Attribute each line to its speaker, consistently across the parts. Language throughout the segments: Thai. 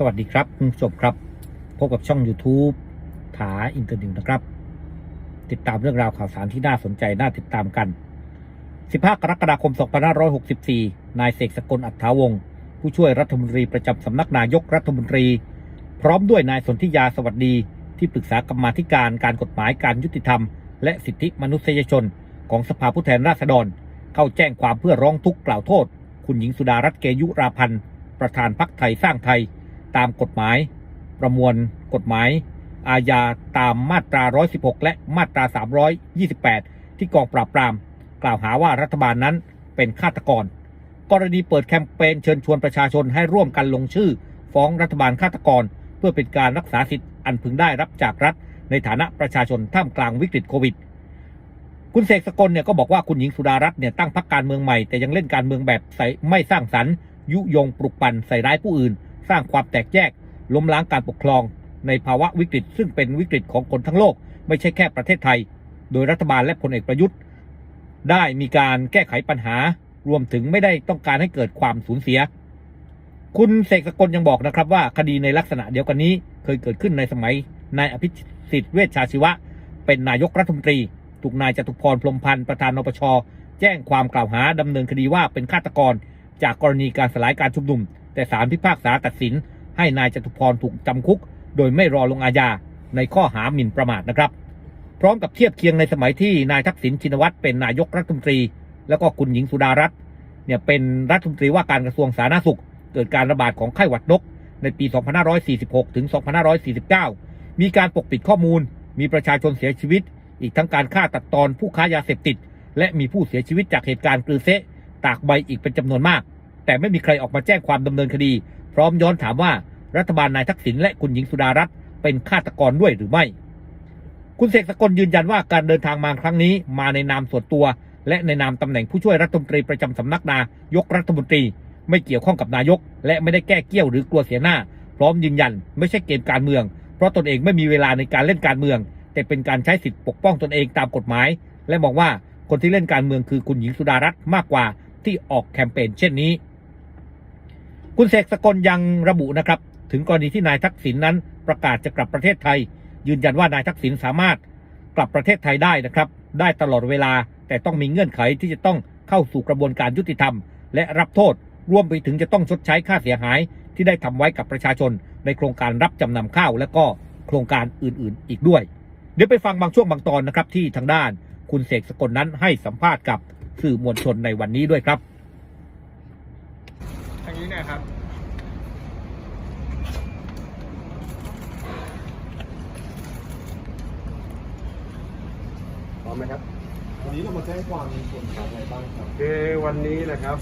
Speaker 1: สวัสดีครับคุณผู้ชมครับ พบกับช่อง YouTube ถาอินเตอร์นิวนะครับ ติดตามเรื่องราวข่าวสารที่น่าสนใจ น่าติดตามกัน 15 กรกฎาคม 2564 นายเสกสกลอัฏฐาวงศ์ผู้ช่วยรัฐมนตรีประจำสำนักนายกรัฐมนตรี พร้อมด้วยนายสนธิยาสวัสดี ที่ปรึกษากรรมาธิการการกฎหมายการยุติธรรม และสิทธิมนุษยชน ของสภาผู้แทนราษฎร เข้าแจ้งความเพื่อร้องทุกข์กล่าวโทษ คุณหญิงสุดารัตน์เกยุราพันธ์ประธานพักไทยสร้างไทย ตามกฎหมาย ประมวลกฎหมาย อาญาตามมาตรา 116 และมาตรา 328 ที่กองปราบปราม กล่าวหาว่ารัฐบาลนั้นเป็นฆาตกร กรณีเปิดแคมเปญเชิญชวนประชาชนให้ร่วมกันลงชื่อ ฟ้องรัฐบาลฆาตกร เพื่อเป็นการรักษาสิทธิ์อันพึงได้รับจากรัฐ ในฐานะประชาชนท่ามกลางวิกฤตโควิดคุณเสกสกลเนี่ยก็บอกว่าคุณหญิงสุดารัตน์เนี่ยตั้งพรรคการเมืองใหม่แต่ยังเล่นการเมืองแบบใส่ไม่สร้างสรรค์ ยุยงปลุกปั่นใส่ร้ายผู้อื่น สร้างความแตกแยก ล้มล้างการปกครอง ในภาวะวิกฤต ซึ่งเป็นวิกฤตของคนทั้งโลก ไม่ใช่แค่ประเทศไทย โดยรัฐบาลและพลเอกประยุทธ์ ได้มีการแก้ไขปัญหา รวมถึงไม่ได้ต้องการให้เกิดความสูญเสีย คุณเสกสกลยังบอกนะครับว่าคดีในลักษณะเดียวกันนี้เคยเกิดขึ้นในสมัยนายอภิสิทธิ์เวชชาชีวะ เป็นนายกรัฐมนตรีถูกนายจตุพรพรมพันธ์ประธานนปช แจ้งความกล่าวหาดำเนินคดีว่าเป็นฆาตกร จากกรณีการสลายการชุมนุม แต่ศาลพิพากษาตัดสิน ให้นายจตุพรถูกจำคุก โดยไม่รอลงอาญาในข้อหาหมิ่นประมาทนะครับ พร้อมกับเทียบเคียงในสมัยที่นายทักษิณชินวัตรเป็นนายกรัฐมนตรี แล้วก็คุณหญิงสุดารัตน์เนี่ยเป็นรัฐมนตรีว่าการกระทรวงสาธารณสุข เกิดการระบาดของไข้หวัดนก ในปี 2546 ถึง 2549 มีการปกปิดข้อมูล มีประชาชนเสียชีวิต อีกทั้งการฆ่าตัดตอนผู้ค้ายาเสพติด และมีผู้เสียชีวิตจากเหตุการณ์กรือเซะตากใบอีกเป็นจำนวนมาก แต่ไม่มีใครออกมาแจ้งความดำเนินคดี พร้อมย้อนถามว่ารัฐบาลนายทักษิณและคุณหญิงสุดารัตน์เป็นฆาตกรด้วยหรือไม่ คุณเสกสกลยืนยันว่าการเดินทางมาครั้งนี้มาในนามส่วนตัว และในนามตำแหน่งผู้ช่วยรัฐมนตรีประจำสำนักนายกรัฐมนตรี ไม่เกี่ยวข้องกับนายก และไม่ได้แก้เกี้ยวหรือกลัวเสียหน้า พร้อมยืนยัน ไม่ใช่เกมการเมือง เพราะตนเองไม่มีเวลาในการเล่นการเมือง แต่เป็นการใช้สิทธิปกป้องตนเองตามกฎหมาย และมองว่าคนที่เล่นการเมืองคือคุณหญิงสุดารัตน์มากกว่าที่ออกแคมเปญเช่นนี้ คุณเสกสกลยังระบุนะครับ ถึงกรณีที่นายทักษิณนั้นประกาศจะกลับประเทศไทย ยืนยันว่านายทักษิณสามารถกลับประเทศไทยได้นะครับ ได้ตลอดเวลาแต่ต้องมีเงื่อนไขที่จะต้องเข้าสู่กระบวนการยุติธรรม และรับโทษรวมไปถึงจะต้องชดใช้ค่าเสียหาย ที่ได้ทำไว้กับประชาชน ในโครงการรับจำนำข้าว และก็โครงการอื่นๆ อีกด้วย เดี๋ยวไปฟังบางช่วงบางตอนนะครับที่ทางด้าน คุณเสกสกลนั้นให้สัมภาษณ์กับสื่อมวลชนในวันนี้ด้วยครับ
Speaker 2: นี้เนี่ยครับ
Speaker 3: พร้อมไหมครับ
Speaker 4: วันนี้เรามาแจ้งความในส่วนของอะไรบ้างครับ
Speaker 3: คือวันนี้นะครับ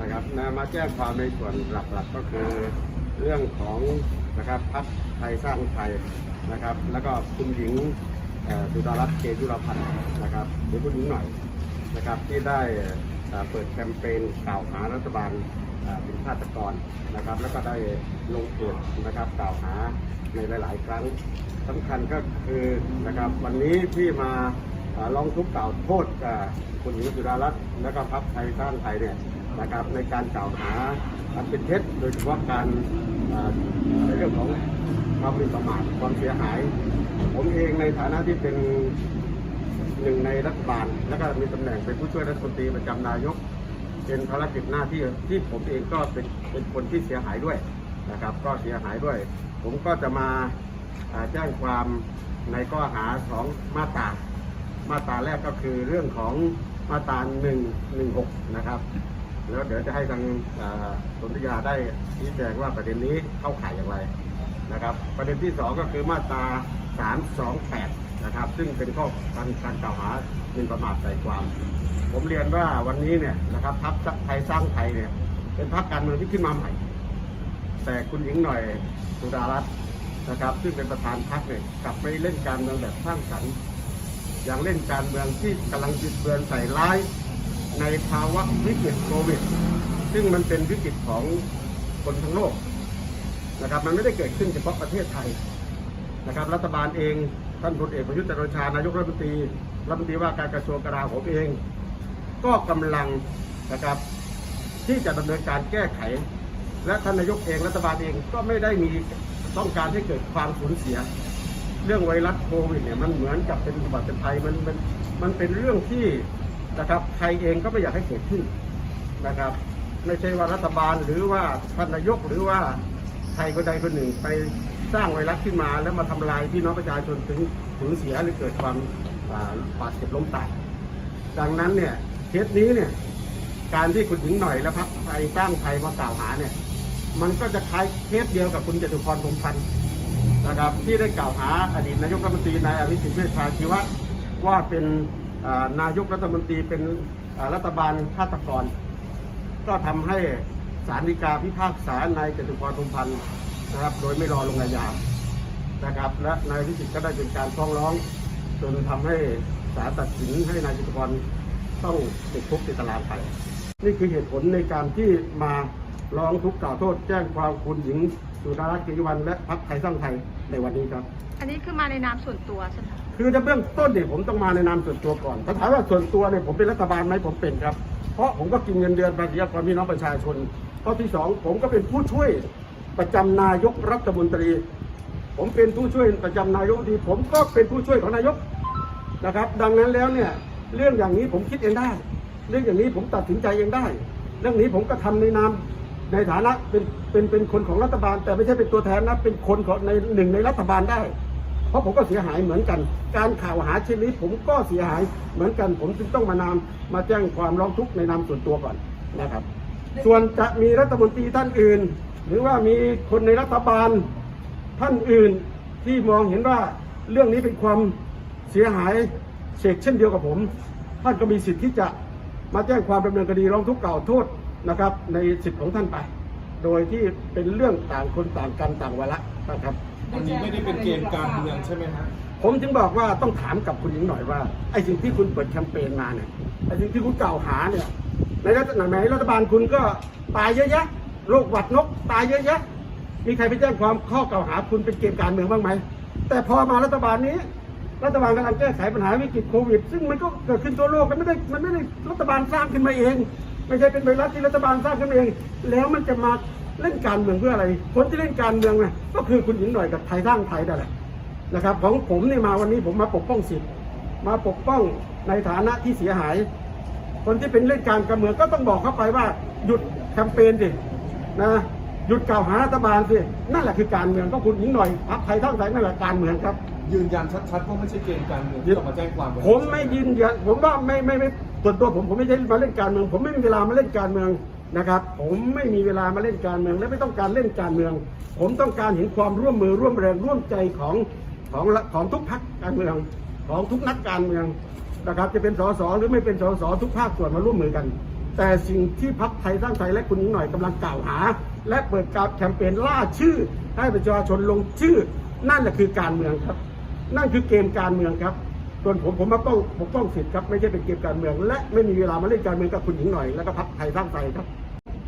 Speaker 3: นะครับนะมาแจ้งความในส่วนหลักๆก็คือเรื่องของนะครับพักไทยสร้างไทยนะครับ แล้วก็คุณหญิงเอ่อสุดารัตน์เกยุรพันธ์นะครับหรือคุณหญิงหน่อยนะครับที่ได้เอ่อเปิดแคมเปญกล่าวหารัฐบาล เป็นฆาตกรนะครับ แล้วก็ได้ลงเพจนะครับกล่าวหาในหลาย ๆ ครั้งสำคัญก็คือนะครับวันนี้ที่มาอ่าร้องทุกข์กล่าวโทษกับคุณหญิงสุดารัตน์และก็พรรคไทยสร้างไทยเนี่ยนะครับในการกล่าวหาอันเป็นเท็จโดยเฉพาะการในเรื่องของความหมิ่นประมาทความเสียหาย ผมเองในฐานะที่เป็นหนึ่งในรัฐบาล และก็มีตำแหน่งเป็นผู้ช่วยรัฐมนตรีประจำนายก เป็นภารกิจหน้าที่ที่ผมเองก็เป็นเป็นคนที่เสียหายด้วยนะครับ ก็เสียหายด้วย ผมก็จะมาแจ้งความในข้อหาสองมาตรามาตราแรกก็คือเรื่องของมาตรา1 1 6นะครับ แล้วเดี๋ยวจะให้ทางสนธยาได้ชี้แจงว่าประเด็นนี้เข้าข่ายอย่างไรนะครับ ประเด็นที่2ก็คือมาตรา328 นะครับ ซึ่งเป็นข้อการการกล่าวหาหมิ่นประมาทใส่ความ ผมเรียนว่าวันนี้เนี่ยนะครับพรรคไทยสร้างไทยเนี่ย เป็นพรรคการเมืองที่ขึ้นมาใหม่ แต่คุณหญิงหน่อยสุดารัตน์นะครับ ซึ่งเป็นประธานพรรคเนี่ยกลับไปเล่นการเมืองแบบสร้างสรรค์อย่างเล่นการเมืองที่กำลังจิตเบือนใส่ร้ายในภาวะวิกฤตโควิด ซึ่งมันเป็นวิกฤตของคนทั้งโลกนะครับ มันไม่ได้เกิดขึ้นเฉพาะประเทศไทยนะครับ รัฐบาลเอง ท่านพลเอกประยุทธ์จันทร์โอชานายกรัฐมนตรีรัฐมนตรีว่าการกระทรวงกลาโหมเอง ก็กำลังนะครับที่จะดำเนินการแก้ไข และท่านนายกเองรัฐบาลเองก็ไม่ได้มีต้องการให้เกิดความสูญเสีย เรื่องไวรัสโควิดเนี่ยมันเหมือนกับเป็นอุบัติภัยมันมันมันเป็นเรื่องที่นะครับใครเองก็ไม่อยากให้เกิดขึ้นนะครับ ไม่ใช่ว่ารัฐบาลหรือว่าท่านนายกหรือว่าใครคนใดคนหนึ่งไป สร้างไวรัสขึ้นมาแล้วมาทำลายพี่น้องประชาชนถึงสูญเสียหรือเกิดความบาดเจ็บล้มตายดังนั้นเนี่ยเคสนี้เนี่ยการที่คุณหญิงหน่อยและพรรคไทยสร้างไทยมากล่าวหาเนี่ยมันก็จะคล้ายเคสเดียวกับคุณจตุพรพรมพันธ์นะครับที่ได้กล่าวหาอดีตนายกรัฐมนตรีนายอภิสิทธิ์เวชชาชีวะว่าเป็นนายกรัฐมนตรีเป็นรัฐบาลฆาตกร ก็ทำให้ศาลฎีกาพิพากษานายจตุพรพรมพันธ์ นะครับ โดยไม่รอลงอาญานะครับ และนายวิสิทธิ์ก็ได้เป็นการฟ้องร้อง จนทำให้ศาลตัดสินให้นายจตุพรต้องติดคุกติดตารางไป นี่คือเหตุผลในการที่มาร้องทุกข์กล่าวโทษ แจ้งความคุณหญิงสุดารัตน์เกยุวันและพรรคไทยสร้างไทยในวันนี้ครับ
Speaker 2: อันนี้คือมาในนามส่วนตัวใช่ไหมคะ
Speaker 3: คือจะเบื้องต้นเนี่ยผมต้องมาในนามส่วนตัวก่อนถ้าถามว่าส่วนตัวเนี่ยผมเป็นรัฐบาลไหมผมเป็นครับ เพราะผมก็กินเงินเดือนภาษีของพี่น้องประชาชนข้อที่สองผมก็เป็นผู้ช่วย ประจำนายกรัฐมนตรี ผมเป็นผู้ช่วยประจำนายกรัฐมนตรีผมก็เป็นผู้ช่วยของนายกนะครับ ดังนั้นแล้วเนี่ยเรื่องอย่างนี้ผมคิดเองได้ เรื่องอย่างนี้ผมตัดสินใจเองได้ เรื่องนี้ผมก็ทำในนามในฐานะเป็นเป็นเป็นคนของรัฐบาล แต่ไม่ใช่เป็นตัวแทนนะเป็นคนของในหนึ่งในรัฐบาลได้ เพราะผมก็เสียหายเหมือนกัน การข่าวหาเช่นนี้ผมก็เสียหายเหมือนกัน ผมจึงต้องมานามมาแจ้งความร้องทุกข์ในนามส่วนตัวก่อนนะครับ ส่วนจะมีรัฐมนตรีท่านอื่น หรือว่ามีคนในรัฐบาลท่านอื่นที่มองเห็นว่าเรื่องนี้เป็นความเสียหายเฉกเช่นเดียวกับผม ท่านก็มีสิทธิ์ที่จะมาแจ้งความดำเนินคดีร้องทุกข์กล่าวโทษนะครับ ในสิทธิ์ของท่านไป โดยที่เป็นเรื่องต่างคนต่างกันต่างวาระนะครับ
Speaker 4: วันนี้ไม่ได้เป็นเกมการเมืองใช่ไหมฮะ
Speaker 3: ผมจึงบอกว่าต้องถามกับคุณหญิงหน่อยว่าไอ้สิ่งที่คุณเปิดแคมเปญมาเนี่ยไอ้สิ่งที่คุณกล่าวหาเนี่ยในรัฐไหนรัฐบาลคุณก็ตายเยอะแยะ โรคหวัดนกตายเยอะแยะมีใครไปแจ้งความข้อกล่าวหาคุณเป็นเกมการเมืองบ้างไหม แต่พอมารัฐบาลนี้ รัฐบาลกำลังแก้ไขปัญหาวิกฤตโควิด ซึ่งมันก็เกิดขึ้นทั่วโลกมันไม่ได้มันไม่ได้รัฐบาลสร้างขึ้นมาเอง ไม่ใช่เป็นไวรัสที่รัฐบาลสร้างขึ้นมาเอง แล้วมันจะมาเล่นการเมืองเพื่ออะไร คนที่เล่นการเมืองนะก็คือคุณหญิงหน่อยกับไทยสร้างไทยนั่นแหละนะครับ ของผมเนี่ยมาวันนี้ผมมาปกป้องสิทธิ์มาปกป้องในฐานะที่เสียหาย คนที่เป็นเล่นการการเมืองก็ต้องบอกเข้าไปว่าหยุดแคมเปญสิ นะหยุดกล่าวหารัฐบาลสินั่นแหละคือการเมืองก็คุณหญิงหน่อยพรรคไทยทั้งใจนั่นแหละการเมืองครับ
Speaker 4: ยืนยันชัดๆว่าไม่ใช่เกมการเมืองที่เรามาแจ้งความวันนี้
Speaker 3: ผมไม่ยืนยันผมว่าไม่ไม่ไม่ส่วนตัวผมผมไม่ใช่มาเล่นการเมือง ผมไม่มีเวลามาเล่นการเมืองนะครับ ผมไม่มีเวลามาเล่นการเมืองและไม่ต้องการเล่นการเมือง ผมต้องการเห็นความร่วมมือร่วมแรงร่วมใจของของของทุกพรรคการเมือง ของทุกนักการเมืองนะครับจะเป็นสสหรือไม่เป็นสสทุกภาคส่วนมาร่วมมือกัน แต่สิ่งที่พรรคไทยสร้างไทยและคุณหญิงหน่อยกำลังกล่าวหา และเปิดการแคมเปญล่าชื่อ ให้ประชาชนลงชื่อ นั่นแหละคือการเมืองครับ นั่นคือเกมการเมืองครับส่วนผมผมมาป้องปกป้องสิทธิ์ครับไม่ใช่เป็นเกมการเมือง และไม่มีเวลามาเล่นการเมืองกับคุณหญิงหน่อยแล้วก็พรรคไทยสร้างไทยครับ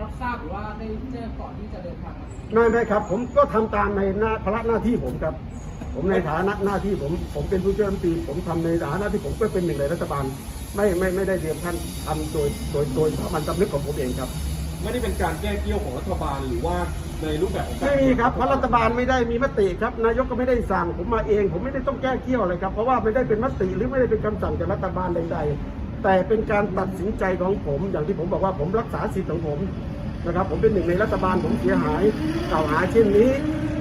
Speaker 5: รับทราบหรือว่าได้แจ้งก่อนที่จะเดินทางมา
Speaker 3: ไม่ไม่ครับ ผมก็ทำตามในหน้าภาระหน้าที่ผมครับ ผมในฐานะหน้าที่ผมผมเป็นผู้ช่วยรัฐมนตรีผมทำในฐานะที่ผมก็เป็นหนึ่งในรัฐบาล ไม่ไม่ไม่ได้เรียนท่านทำโดยโดยโดยสามัญสำนึกของผมเองครับ
Speaker 4: ไม่ได้เป็นการแก้เกี้ยวของรัฐบาลหรือว่าในรูปแบบของการ
Speaker 3: ไม่มีครับเพราะรัฐบาลไม่ได้มีมติครับนายกก็ไม่ได้สั่งผมมาเอง ผมไม่ได้ต้องแก้เกี้ยวอะไรครับเพราะว่าไม่ได้เป็นมติหรือไม่ได้เป็นคำสั่งจากรัฐบาลใดๆ แต่เป็นการตัดสินใจของผม อย่างที่ผมบอกว่าผมรักษาสิทธิ์ของผมนะครับผมเป็นหนึ่งในรัฐบาลผมเสียหายกล่าวหาเช่นนี้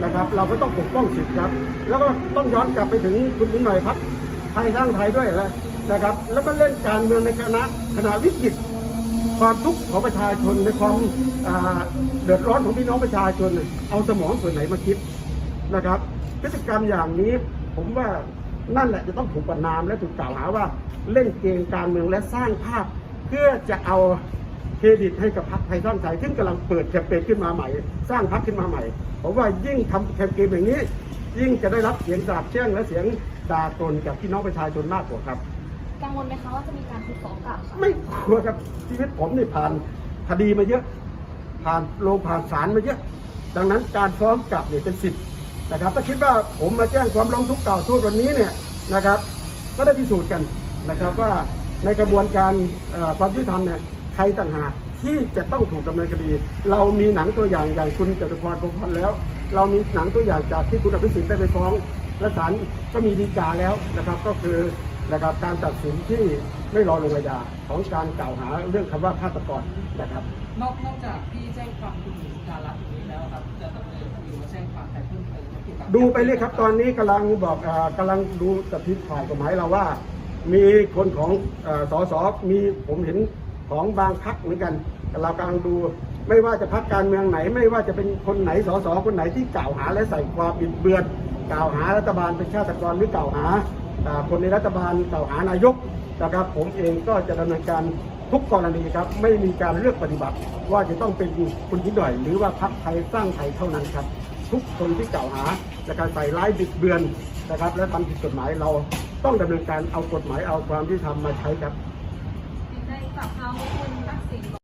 Speaker 3: นะครับ เราก็ต้องปกป้องสิทธิ์ครับ แล้วก็ต้องย้อนกลับไปถึงคุณหญิงหน่อยพักไทยสร้างไทยด้วยนะครับ แล้วก็เล่นการเมืองในคณะขณะวิกฤตความทุกข์ของประชาชนในความเดือดร้อนของพี่น้องประชาชนเนี่ยเอาสมองส่วนไหนมาคิดนะครับพฤติกรรมอย่างนี้ผมว่านั่นแหละจะต้องถูกประนามและถูกกล่าวหาว่าเล่นเกมการเมืองและสร้างภาพ เพื่อจะเอา เครดิตให้กับพรรคไทยสร้างไทยซึ่งกำลังเปิดแคมเปญขึ้นมาใหม่ สร้างพรรคขึ้นมาใหม่ผมว่ายิ่งทำแคมเปญอย่างนี้ ยิ่งจะได้รับเสียงสาบแช่งและเสียงด่าตนจากพี่น้องประชาชนมากกว่าครับ
Speaker 2: กังวลไหมคะว่าจะมีการถูกฟ้องกลับคะ
Speaker 3: ไม่กลัวครับชีวิตผมนี่ผ่านคดีมาเยอะ ผ่านโรงผ่านศาลมาเยอะ ดังนั้นการฟ้องกลับเนี่ยเป็นสิทธิ์นะครับถ้าคิดว่าผมมาแจ้งความร้องทุกข์กล่าวโทษวันนี้เนี่ยนะครับ ก็ได้พิสูจน์กันนะครับว่าในกระบวนการเอ่อความยุติธรรมเนี่ย ใครต่างหากที่จะต้องถูกดำเนินคดี เรามีหนังตัวอย่างอย่างคุณจตุพรพรหมพันธ์แล้ว เรามีหนังตัวอย่างจากที่คุณอภิสิทธิ์ได้ไปฟ้องและศาลก็มีดีกาแล้วนะครับก็คือนะครับการตัดสินที่ไม่รอลงอาญาของการกล่าวหาเรื่องคำว่าฆาตกรนะครับ
Speaker 5: นอกนอกจากที่แจ้งความคุณหญิงการละนี้แล้วครับจะดำเนินคดีหรือว่าแจ้งความใครเพิ่มเติมเกี่ยวกับ
Speaker 3: ดูไปเลยครับตอนนี้กำลังบอกเอ่อกำลังดูกับทีมฝ่ายกฎหมายเราว่า มีคนของเอ่อสสมีผมเห็น ของบางพักเหมือนกันเรากำลังดูไม่ว่าจะพักการเมืองไหน ไม่ว่าจะเป็นคนไหนสสคนไหนที่กล่าวหาและใส่ความบิดเบือน กล่าวหารัฐบาลเป็นชาติกรหรือกล่าวหาอ่คนในรัฐบาลกล่าวหานายกนะครับ ผมเองก็จะดำเนินการทุกกรณีครับ ไม่มีการเลือกปฏิบัติ ว่าจะต้องเป็นคุณยิ่งหน่อย หรือว่าพักไทยสร้างไทยเท่านั้นครับ ทุกคนที่กล่าวหาและการใส่ร้ายบิดเบือนนะครับ และทำผิดกฎหมายเราต้องดำเนินการเอากฎหมายเอาความที่ทำมาใช้ครับ
Speaker 2: กับเขาคุณทักษิณ